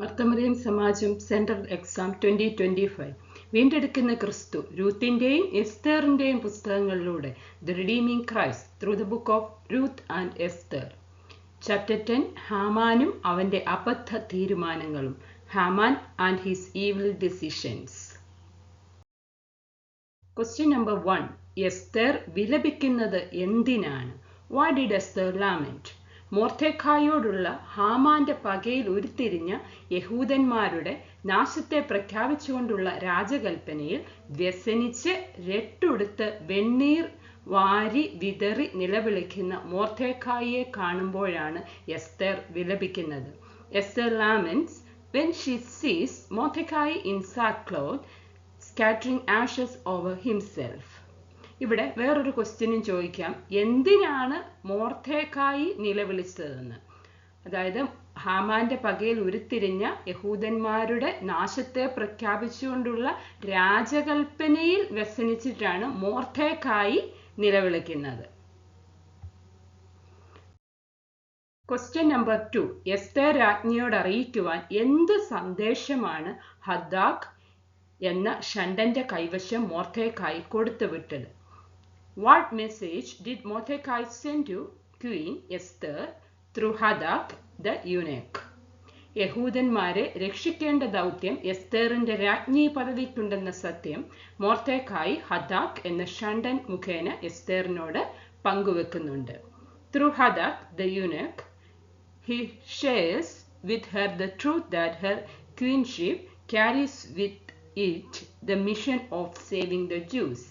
Marthamariyam Samajam central exam twenty twenty five വീണ്ടെടുക്കുന്ന ക്രിസ്തു രൂത്തിന്റെയും എസ്തേറിന്റെയും പുസ്തകങ്ങളിലൂടെ the redeeming Christ through the book of Ruth and Esther chapter ten ഹാമാനും അവന്റെ അബദ്ധ തീരുമാനങ്ങളും Haman and his evil decisions question number one Esther വിലപിക്കുന്നത് എന്തിനാണ്? What did Esther lament മോർത്തേഖായോടുള്ള ഹാമാന്റെ പകയിൽ ഉരുത്തിരിഞ്ഞ യഹൂദന്മാരുടെ നാശത്തെ പ്രഖ്യാപിച്ചുകൊണ്ടുള്ള രാജകൽപ്പനയിൽ വ്യസനിച്ച് രട്ടുടുത്ത് വെണ്ണീർ വാരി വിതറി നിലവിളിക്കുന്ന മോർത്തേഖായിയെ കാണുമ്പോഴാണ് Esther വിലപിക്കുന്നത്. Esther laments when she sees Mordecai in sackcloth scattering ashes over himself. ഇവിടെ വേറൊരു ക്വസ്റ്റ്യനും ചോദിക്കാം. എന്തിനാണ് മോർത്തേക്കായി നിലവിളിച്ചതെന്ന്? അതായത് ഹാമാന്റെ പകയിൽ ഉരുത്തിരിഞ്ഞ യഹൂദന്മാരുടെ നാശത്തെ പ്രഖ്യാപിച്ചുകൊണ്ടുള്ള രാജകൽപ്പനയിൽ വ്യസനിച്ചിട്ടാണ് മോർത്തേക്കായി നിലവിളിക്കുന്നത്. ക്വസ്റ്റ്യൻ നമ്പർ ടു എസ്തേ രാജ്ഞിയോട് അറിയിക്കുവാൻ എന്ത് സന്ദേശമാണ് ഹദ്ദാഖ് എന്ന ഷണ്ടന്റെ കൈവശം മോർത്തേക്കായി കൊടുത്തുവിട്ടത്? What message did Mordecai send to Queen Esther through Hadak the eunuch? യഹൂദന്മാരെ രക്ഷിക്കേണ്ട ദൗത്യം എസ്തേറിന്റെ രാജ്ഞി പദവിക്കുണ്ടെന്ന സത്യം മോർത്തേക്കായി ഹദാക് എന്ന ഷണ്ടൻ മുഖേന എസ്തേറിനോട് പങ്കുവെക്കുന്നുണ്ട് through Hathach the eunuch he shares with her the truth that her queenship carries with it the mission of saving the Jews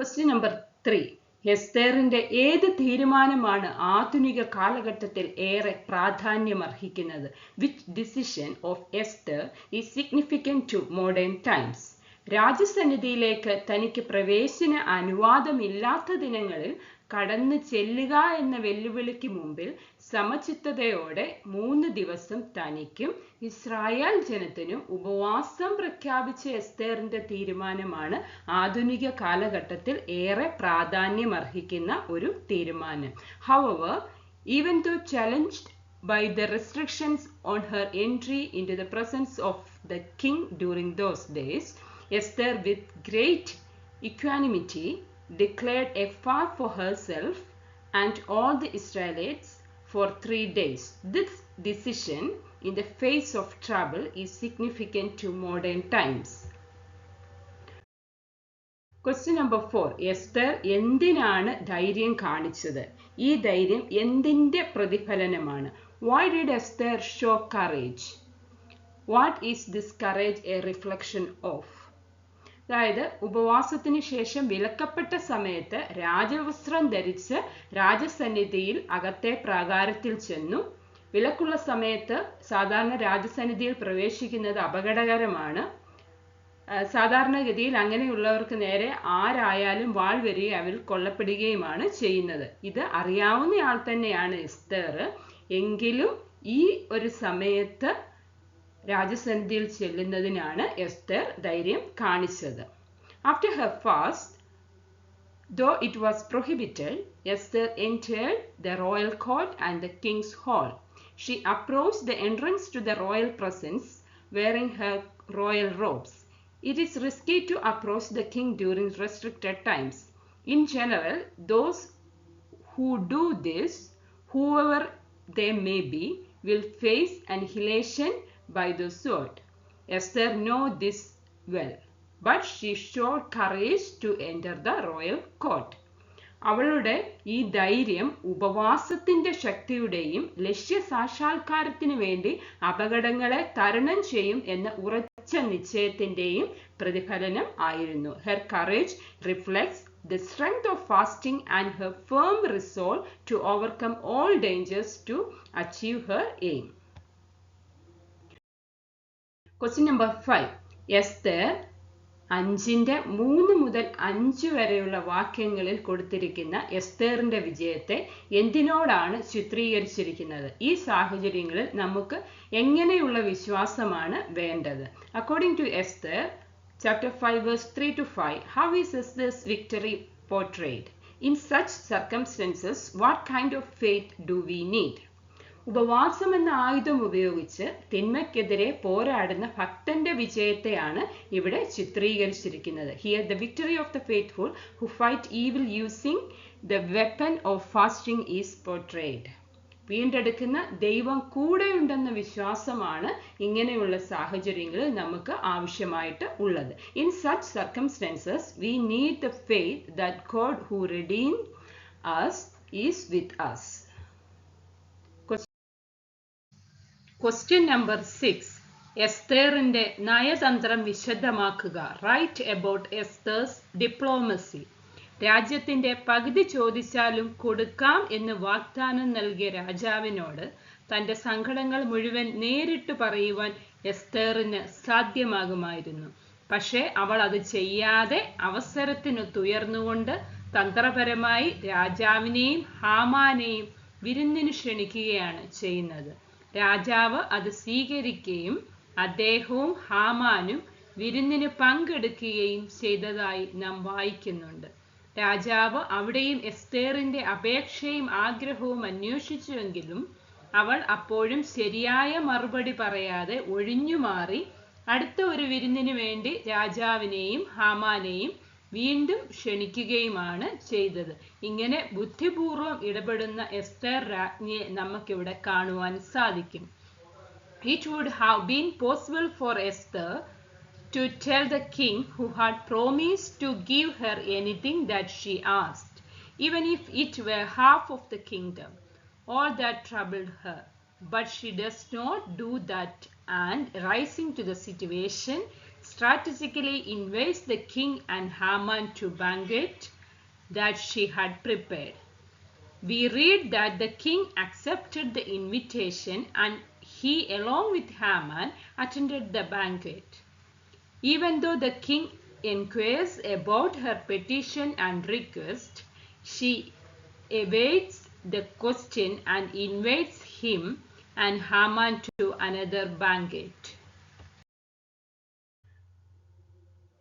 question number three എസ്തേറിന്റെ ഏത് തീരുമാനമാണ് ആധുനിക കാലഘട്ടത്തിൽ ഏറെ പ്രാധാന്യമർഹിക്കുന്നത്? Which decision of Esther is significant to modern times രാജസന്നിധിയിലേക്ക് തനിക്ക് പ്രവേശന അനുവാദമില്ലാത്ത ദിനങ്ങളിൽ കടന്നു ചെല്ലുക എന്ന വെല്ലുവിളിക്ക് മുമ്പിൽ സമചിത്തതയോടെ മൂന്ന് ദിവസം തനിക്കും ഇസ്രായേൽ ജനത്തിനും ഉപവാസം പ്രഖ്യാപിച്ച എസ്തേറിന്റെ തീരുമാനമാണ് ആധുനിക കാലഘട്ടത്തിൽ ഏറെ പ്രാധാന്യമർഹിക്കുന്ന ഒരു തീരുമാനം. However even though challenged by the restrictions on her entry into the presence of the king during those days, Esther, with great equanimity, declared a fast for herself and all the Israelites for three days. This decision in the face of trouble is significant to modern times. Question number four Esther എന്തിനാണ് ധൈര്യം കാണിച്ചത് ഈ ധൈര്യം എന്തിന്റെ പ്രതിഫലനമാണ് why did Esther show courage what is this courage a reflection of അതായത് ഉപവാസത്തിന് ശേഷം വിലക്കപ്പെട്ട സമയത്ത് രാജവസ്ത്രം ധരിച്ച് രാജസന്നിധിയിൽ അകത്തെ പ്രാകാരത്തിൽ ചെന്നു. വിലക്കുള്ള സമയത്ത് സാധാരണ രാജസന്നിധിയിൽ പ്രവേശിക്കുന്നത് അപകടകരമാണ്. സാധാരണഗതിയിൽ അങ്ങനെയുള്ളവർക്ക് നേരെ ആരായാലും വാൾ വരികയും അവർ കൊല്ലപ്പെടുകയുമാണ് ചെയ്യുന്നത്. ഇത് അറിയാവുന്ന ആൾ തന്നെയാണ് ഇസ്തേർ. എങ്കിലും ഈ ഒരു സമയത്ത് രാജസന്ധിയിൽ ചെല്ലുന്നതിനാണ് എസ്തർ ധൈര്യം കാണിച്ചത്. After her fast though it was prohibited Esther entered the royal court and the king's hall she approach the entrance to the royal presence wearing her royal robes It is risky to approach the king during restricted times. In general, those who do this, whoever they may be, will face annihilation by the sword. Esther knew this well, but she showed courage to enter the royal court. അവളുടെ ഈ ധൈര്യം ഉപവാസത്തിന്റെ ശക്തിയുടെയും ലക്ഷ്യ സാക്ഷാത്കാരത്തിനു വേണ്ടി അപകടങ്ങളെ തരണം ചെയ്യും എന്ന ഉറച്ച നിശ്ചയത്തിന്റെയും പ്രതിഫലനം ആയിരുന്നു her courage reflects the strength of fasting and her firm resolve to overcome all dangers to achieve her aim. Question number five Esther അഞ്ചിന്റെ മൂന്ന് മുതൽ അഞ്ച് വരെയുള്ള വാക്യങ്ങളിൽ കൊടുത്തിരിക്കുന്ന എസ്തേറിന്റെ വിജയത്തെ എന്തിനോടാണ് ചിത്രീകരിച്ചിരിക്കുന്നത്? ഈ സാഹചര്യങ്ങളിൽ നമുക്ക് എങ്ങനെയുള്ള വിശ്വാസമാണ് വേണ്ടത്? According to Esther chapter five verse three two five how is Esther's victory portrait in such circumstances what kind of faith do we need? ഉപവാസം എന്ന ആയുധം ഉപയോഗിച്ച് തിന്മയ്ക്കെതിരെ പോരാടുന്ന ഭക്തന്റെ വിജയത്തെയാണ് ഇവിടെ ചിത്രീകരിച്ചിരിക്കുന്നത്. Here the victory of the faithful who fight evil using the weapon of fasting is portrayed വീണ്ടെടുക്കുന്ന ദൈവം കൂടെയുണ്ടെന്ന വിശ്വാസമാണ് ഇങ്ങനെയുള്ള സാഹചര്യങ്ങളിൽ നമുക്ക് ആവശ്യമായിട്ട് ഉള്ളത്. In such circumstances we need the faith that God who redeem us is with us question number six എസ്തേറിന്റെ നയതന്ത്രം വിശദമാക്കുക. റൈറ്റ് അബൌട്ട് എസ്തേഴ്സ് ഡിപ്ലോമസി രാജ്യത്തിന്റെ പകുതി ചോദിച്ചാലും കൊടുക്കാം എന്ന് വാഗ്ദാനം നൽകിയ രാജാവിനോട് തന്റെ സങ്കടങ്ങൾ മുഴുവൻ നേരിട്ട് പറയുവാൻ എസ്തേറിന് സാധ്യമാകുമായിരുന്നു. പക്ഷേ അവൾ അത് ചെയ്യാതെ അവസരത്തിനൊത്തുയർന്നുകൊണ്ട് തന്ത്രപരമായി രാജാവിനെയും ഹാമാനെയും വിരുന്നിന് ക്ഷണിക്കുകയാണ് ചെയ്യുന്നത്. രാജാവ് അത് സ്വീകരിക്കുകയും അദ്ദേഹവും ഹാമാനും വിരുന്നിന് പങ്കെടുക്കുകയും ചെയ്തതായി നാം വായിക്കുന്നുണ്ട്. രാജാവ് അവിടെയും എസ്തേറിന്റെ അപേക്ഷയും ആഗ്രഹവും അന്വേഷിച്ചുവെങ്കിലും അവൾ അപ്പോഴും ശരിയായ മറുപടി പറയാതെ ഒഴിഞ്ഞുമാറി അടുത്ത ഒരു വിരുന്നിന് വേണ്ടി രാജാവിനെയും ഹാമാനെയും വീണ്ടും ക്ഷണിക്കുകയുമാണ് ചെയ്തത് ഇങ്ങനെ ബുദ്ധിപൂർവം ഇടപെടുന്ന എസ്തേർ രാജ്ഞിയെ നമുക്കിവിടെ കാണുവാൻ സാധിക്കും it would have been possible for Esther to tell the king who had promised to give her anything that she asked, even if it were half of the kingdom, all that troubled her. But she does not do that and, rising to the situation, strategically invites the king and Haman to banquet that she had prepared. We read that the king accepted the invitation and he, along with Haman, attended the banquet. Even though the king inquires about her petition and request, she evades the question and invites him and Haman to another banquet.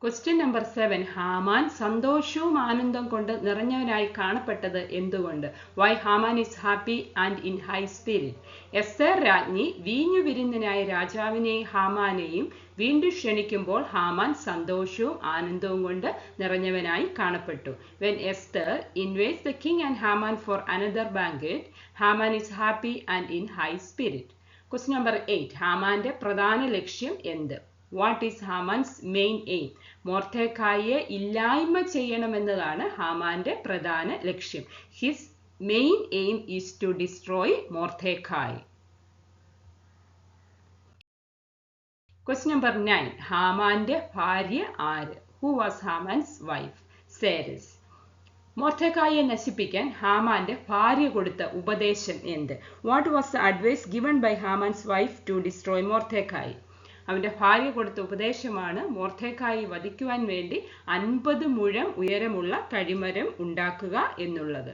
Question number seven Haman സന്തോഷവും ആനന്ദം കൊണ്ട് നിറഞ്ഞവനായി കാണപ്പെട്ടത് എന്തുകൊണ്ട്? Why Haman is happy and in high spirit Esther രാജ്ഞി വീഞ്ഞു വിരുന്നിനായി രാജാവിനെയും ഹാമാനെയും വീണ്ടും ക്ഷണിക്കുമ്പോൾ ഹാമാൻ സന്തോഷവും ആനന്ദവും കൊണ്ട് നിറഞ്ഞവനായി കാണപ്പെട്ടു. When Esther invites the king and Haman for another banquet Haman is happy and in high spirit question number eight ഹാമാന്റെ പ്രധാന ലക്ഷ്യം എന്ത്? What is Haman's main aim മോർത്തേക്കായെ ഇല്ലായ്മ ചെയ്യണമെന്നതാണ് ഹാമാന്റെ പ്രധാന ലക്ഷ്യം. His main aim is to destroy Mordecai question number nine ഹാമാന്റെ ഭാര്യ ആര്? Who was Haman's wife Zeresh മോർത്തേക്കായെ നശിപ്പിക്കാൻ ഹാമാന്റെ ഭാര്യ കൊടുത്ത ഉപദേശം എന്ത്? What was the advice given by Haman's wife to destroy Mordecai അവന്റെ ഭാര്യ കൊടുത്ത ഉപദേശമാണ് മോർത്തേക്കായി വധിക്കുവാൻ വേണ്ടി അൻപത് മുഴം ഉയരമുള്ള കഴിമരം ഉണ്ടാക്കുക എന്നുള്ളത്.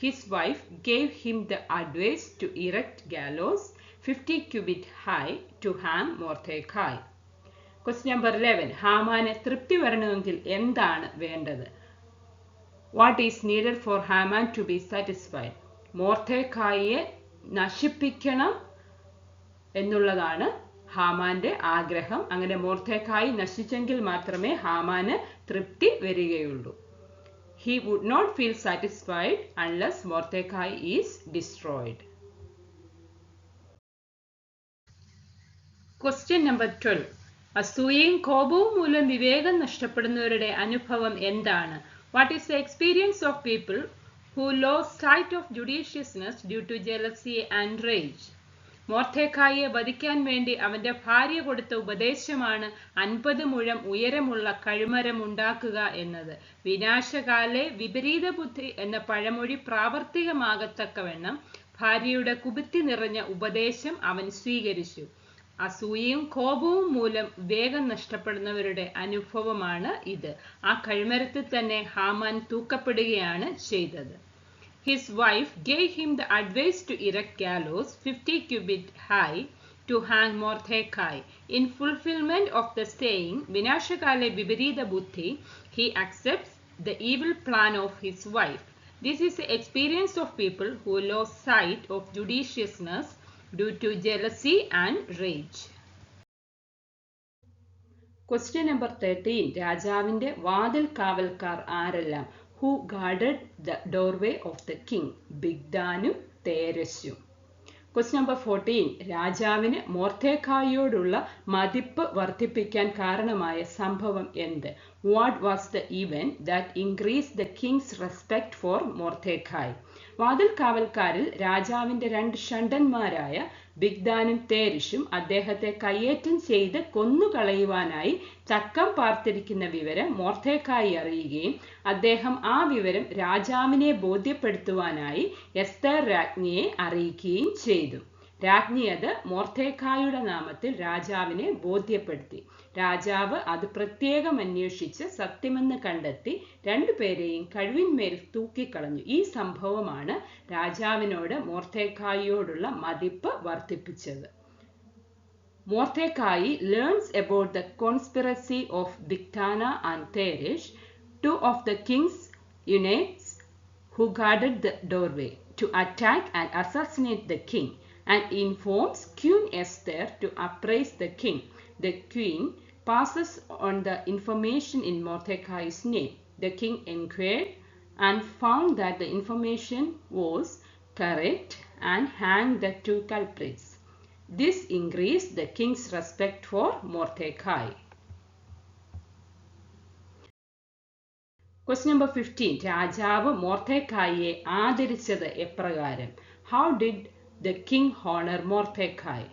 His wife gave him the advice to erect gallows fifty cubit high to hang Mordecai question number eleven ഹാമാന് തൃപ്തി വരണമെങ്കിൽ എന്താണ് വേണ്ടത്? What is needed for Haman to be satisfied മോർത്തേക്കായെ നശിപ്പിക്കണം എന്നുള്ളതാണ് ഹാമാന്റെ ആഗ്രഹം അങ്ങനെ മോർത്തേക്കായി നശിച്ചെങ്കിൽ മാത്രമേ ഹാമാന് തൃപ്തി വരികയുള്ളൂ. He would not feel satisfied unless Mordecai is destroyed question number twelve അസൂയയും കോപവും മൂലം വിവേകം നഷ്ടപ്പെടുന്നവരുടെ അനുഭവം എന്താണ്? What is the experience of people who lose sight of judiciousness due to jealousy and rage മോർത്തേക്കായെ വധിക്കാൻ വേണ്ടി അവന്റെ ഭാര്യ കൊടുത്ത ഉപദേശമാണ് അൻപത് മുഴം ഉയരമുള്ള കഴുമരം ഉണ്ടാക്കുക എന്നത്. വിനാശകാലെ വിപരീത ബുദ്ധി എന്ന പഴമൊഴി പ്രാവർത്തികമാകത്തക്കവണ്ണം ഭാര്യയുടെ കുബുത്തി നിറഞ്ഞ ഉപദേശം അവൻ സ്വീകരിച്ചു. അസൂയയും കോപവും മൂലം വേഗം നഷ്ടപ്പെടുന്നവരുടെ അനുഭവമാണ് ഇത്. ആ കഴിമരത്തിൽ തന്നെ ഹാമാൻ തൂക്കപ്പെടുകയാണ് ചെയ്തത്. His wife gave him the advice to erect gallows 50 cubit high to hang Mordecai. In fulfillment of the saying, Vinashakale Viparita Buddhi, he accepts the evil plan of his wife. This is the experience of people who lost sight of judiciousness due to jealousy and rage. Question number thirteen രാജാവിന്റെ വാതിൽ Kavalkar ആരെല്ലാം who guarded the doorway of the king ബിഗ്ദാനും തേരസ്യും question number fourteen രാജാവിന് മോർത്തേക്കായോടുള്ള മതിപ്പ് വർദ്ധിപ്പിക്കാൻ കാരണമായ സംഭവം എന്ത്? What was the event that increase the king's respect for Mordecai വാതിൽ കാവൽക്കാരിൽ രാജാവിന്റെ രണ്ട് ഷണ്ടന്മാരായ ബിഗ്ദാനും തേരിഷും അദ്ദേഹത്തെ കയ്യേറ്റം ചെയ്ത് കൊന്നുകളയുവാനായി ചക്കം പാർത്തിരിക്കുന്ന വിവരം മോർത്തേക്കായി അറിയുകയും അദ്ദേഹം ആ വിവരം രാജാവിനെ ബോധ്യപ്പെടുത്തുവാനായി എസ്തർ രാജ്ഞിയെ അറിയിക്കുകയും ചെയ്തു. രാജ്ഞി അത് മോർത്തേക്കായുടെ നാമത്തിൽ രാജാവിനെ ബോധ്യപ്പെടുത്തി. രാജാവ് അത് പ്രത്യേകം അന്വേഷിച്ച് സത്യമെന്ന് കണ്ടെത്തി രണ്ടുപേരെയും കഴിവിന്മേൽ തൂക്കിക്കളഞ്ഞു. ഈ സംഭവമാണ് രാജാവിനോട് മോർത്തേക്കായിയോടുള്ള മതിപ്പ് വർദ്ധിപ്പിച്ചത്. Mordecai learns about the conspiracy of Bigthana and Teresh two of the king's eunuchs who guarded the doorway to attack and assassinate the king. and informs Queen Esther to appraise the king. The queen passes on the information in Mordecai's name. The king inquired and found that the information was correct and hanged the two culprits. This increased the king's respect for Mordecai. Question number fifteen രാജാവ് മോർത്തേക്കായിയെ ആദരിച്ചത് എപ്രകാരം how did the king honour Mordecai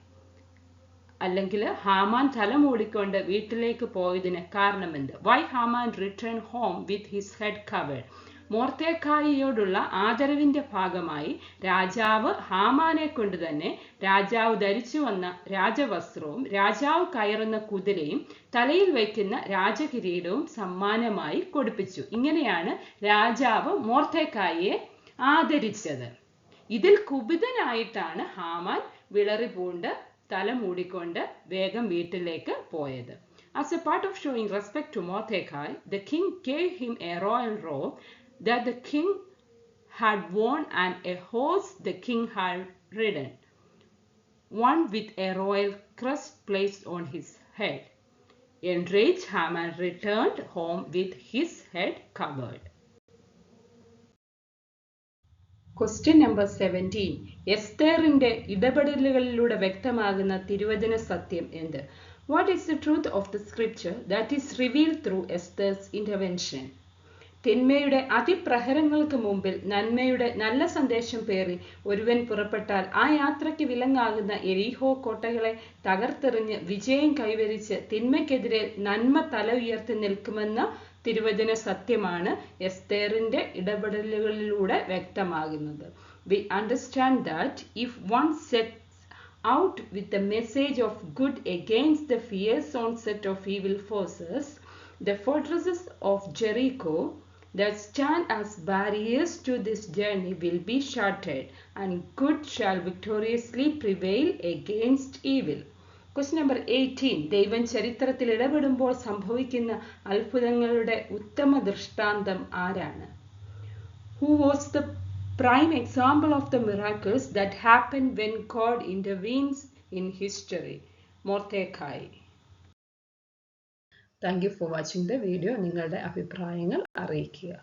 അല്ലെങ്കിൽ Haman തലമൂടിക്കൊണ്ട് വീട്ടിലേക്ക് പോയതിന് കാരണമെന്ത്? Why Haman return home with his head covered മോർത്തേക്കായിയോടുള്ള ആദരവിന്റെ ഭാഗമായി രാജാവ് ഹാമാനെ കൊണ്ട് തന്നെ രാജാവ് ധരിച്ചു വന്ന രാജവസ്ത്രവും രാജാവ് കയറുന്ന കുതിരയും തലയിൽ വയ്ക്കുന്ന രാജകിരീടവും സമ്മാനമായി കൊടുപ്പിച്ചു. ഇങ്ങനെയാണ് രാജാവ് മോർത്തേക്കായിയെ ആദരിച്ചത്. ഇതിൽ കുപിതനായിട്ടാണ് ഹാമാൻ വിളറി പൂണ്ട് തല മൂടിക്കൊണ്ട് വേഗം വീട്ടിലേക്ക് പോയത് As a part of showing respect to Mordecai, the king gave him a royal robe that the king had worn and a horse the king had ridden, one with a royal crest placed on his head. Enraged, Haman returned home with his head covered. Question number seventeen എസ്തേറിന്റെ ഇടപെടലുകളിലൂടെ വ്യക്തമാകുന്ന തിരുവചന സത്യം എന്ത്? What is the truth of the scripture that is reveal through Esther's intervention തിന്മയുടെ അതിപ്രഹരങ്ങൾക്ക് മുമ്പിൽ നന്മയുടെ നല്ല സന്ദേശം പേറി ഒരുവൻ പുറപ്പെട്ടാൽ ആ യാത്രയ്ക്ക് വിലങ്ങാകുന്ന എരീഹോ കോട്ടകളെ തകർത്തെറിഞ്ഞ് വിജയം കൈവരിച്ച് തിന്മയ്ക്കെതിരെ നന്മ തല ഉയർത്തി നിൽക്കുമെന്ന തിരുവചന സത്യമാണ് എസ്തേറിന്റെ ഇടപെടലുകളിലൂടെ വ്യക്തമാകുന്നത് we understand that if one set out with the message of good against the fierce onset of evil forces, the fortresses of Jericho that stand as barriers to this journey will be shattered, and good shall victoriously prevail against evil. Question number eighteen ദൈവം ചരിത്രത്തിൽ ഇടപെടുമ്പോൾ സംഭവിക്കുന്ന അത്ഭുതങ്ങളുടെ ഉത്തമ ദൃഷ്ടാന്തം ആരാണ്? Who was the prime example of the miracles that happen when God intervenes in history Mordecai thank you for watching the video നിങ്ങളുടെ അഭിപ്രായങ്ങൾ അറിയിക്കുക.